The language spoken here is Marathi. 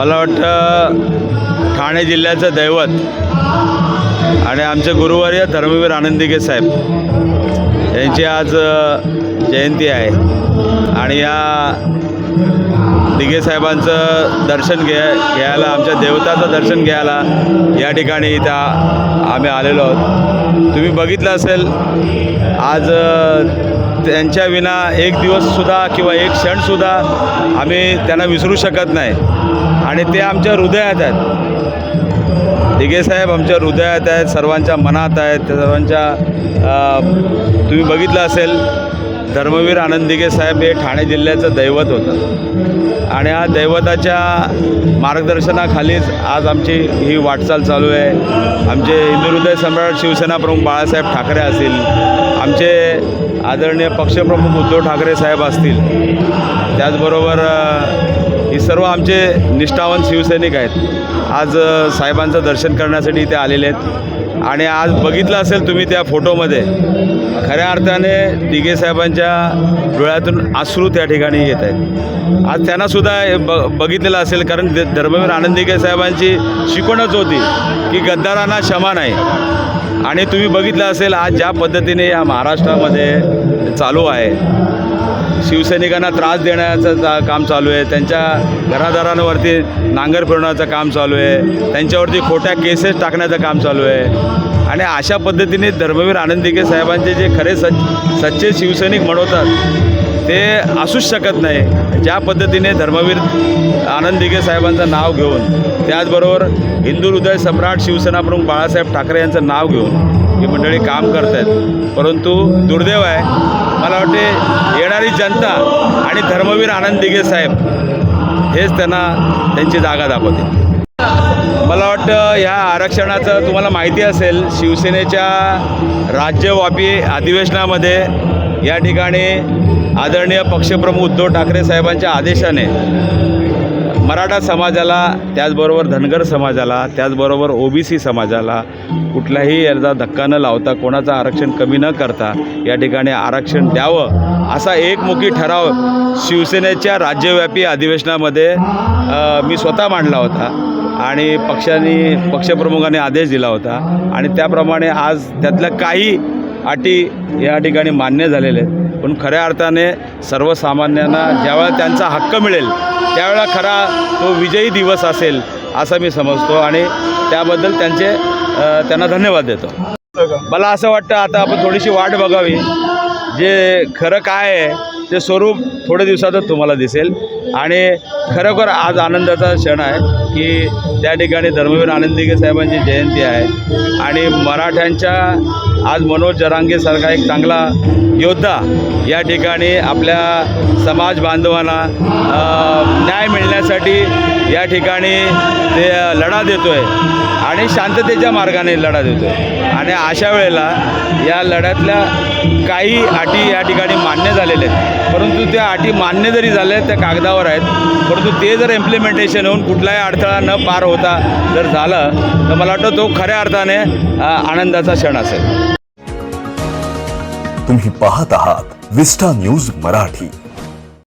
मला वाटतं ठाणे जिल्ह्याचं दैवत आणि आमचे गुरुवर्य धर्मवीर आनंदिके साहेब यांची आज जयंती आहे. आणि या दिघे साहेबांचं दर्शन घ्या घ्यायला आमच्या देवताचं दर्शन घ्यायला या ठिकाणी इथं आम्ही आलेलो आहोत. तुम्ही बघितलं असेल आज त्यांच्या विना एक दिवससुद्धा किंवा एक क्षणसुद्धा आम्ही त्यांना विसरू शकत नाही. आणि ते आमच्या हृदयात आहेत. दिघे साहेब आमच्या हृदयात आहेत सर्वांच्या मनात आहेत त्या सर्वांच्या तुम्ही बघितलं असेल धर्मवीर आनंद दिघे साहेब हे ठाणे जिल्ह्याचं दैवत होतं. आणि या दैवताच्या मार्गदर्शनाखालीच आज आमची ही वाटचाल चालू आहे. आमचे हिंदू हृदय सम्राट शिवसेना प्रमुख बाळासाहेब ठाकरे असतील आमचे आदरणीय पक्षप्रमुख उद्धव ठाकरे साहेब असतील. त्याचबरोबर ही सर्व आमचे निष्ठावंत शिवसैनिक आहेत. आज साहेबांचं दर्शन करण्यासाठी इथे आलेले आहेत. आणि आज बघितलं असेल तुम्ही त्या फोटोमध्ये खऱ्या अर्थाने दिघे साहेबांच्या डोळ्यातून आश्रू त्या ठिकाणी येत आहेत. आज त्यांनासुद्धा ब बघितलेलं असेल कारण धर्मवीर आनंद दिघे साहेबांची शिकवणच होती की गद्दारांना क्षमा नाही. आणि तुम्ही बघितलं असेल आज ज्या पद्धतीने या महाराष्ट्रामध्ये चालू आहे शिवसैनिकांना त्रास देण्याचं काम चालू आहे. त्यांच्या घरादारांवरती नांगर फिरवण्याचं काम चालू आहे. त्यांच्यावरती खोट्या केसेस टाकण्याचं काम चालू आहे. आणि अशा पद्धतीने धर्मवीर आनंद दिघे साहेबांचे जे खरे सच सच्चे शिवसैनिक म्हणवतात ते असूच शकत नाही. ज्या पद्धतीने धर्मवीर आनंदिके साहेबांचं नाव घेऊन त्याचबरोबर हिंदू हृदय सम्राट शिवसेना प्रमुख बाळासाहेब ठाकरे यांचं नाव घेऊन ही मंडळी काम करत आहेत परंतु दुर्दैव आहे मला वाटते येणारी जनता आणि धर्मवीर आनंद दिघे साहेब हेच त्यांना त्यांची जागा दाखवते मला वाटतं ह्या आरक्षणाचं तुम्हाला माहिती असेल शिवसेनेच्या राज्यव्यापी अधिवेशनामध्ये या ठिकाणी आदरणीय पक्षप्रमुख उद्धव ठाकरे साहेबांच्या आदेशाने मराठा समाजाला त्याचबरोबर धनगर समाजाला त्याचबरोबर ओबीसी समाजाला कुठलाही याचा धक्का न लावता कोणाचं आरक्षण कमी न करता या ठिकाणी आरक्षण द्यावं असा एकमुखी ठराव शिवसेनेच्या राज्यव्यापी अधिवेशनामध्ये मी स्वतः मांडला होता आणि पक्षाने पक्षप्रमुखाने आदेश दिला होता. आणि त्याप्रमाणे आज त्यातल्या काही अटी या ठिकाणी मान्य झालेल्या आहेत. पण खऱ्या अर्थाने सर्वसामान्यांना ज्यावेळा त्यांचा हक्क मिळेल त्यावेळेला खरा तो विजयी दिवस असेल असं मी समजतो आणि त्याबद्दल त्यांचे त्यांना धन्यवाद देतो. मला असं वाटतं आता आपण थोडीशी वाट बघावी. जे खरं काय आहे ते स्वरूप थोड्या दिवसातच तुम्हाला दिसेल. आणि खरोखर आज आनंदाचा क्षण आहे की त्या ठिकाणी धर्मवीर आनंदिगे साहेबांची जयंती आहे. आणि मराठ्यांच्या आज मनोज जरांगेसारखा एक चांगला योद्धा या ठिकाणी आपल्या समाज बांधवांना न्याय मिळण्यासाठी या ठिकाणी ते लढा देतो आहे आणि शांततेच्या मार्गाने लढा देतो आहे आणि अशा वेळेला या लढ्यातल्या काही अटी या ठिकाणी मान्य झालेल्या आहेत. परंतु त्या अटी मान्य जरी झाल्या आहेत त्या कागदावर आहेत. परंतु ते जर इम्प्लिमेंटेशन होऊन कुठलाही अडथळा न पार होता जर झालं तर मला वाटतं तो खऱ्या अर्थाने आनंदाचा क्षण असेल. तुम्ही पाहत आहात विस्टा न्यूज मराठी.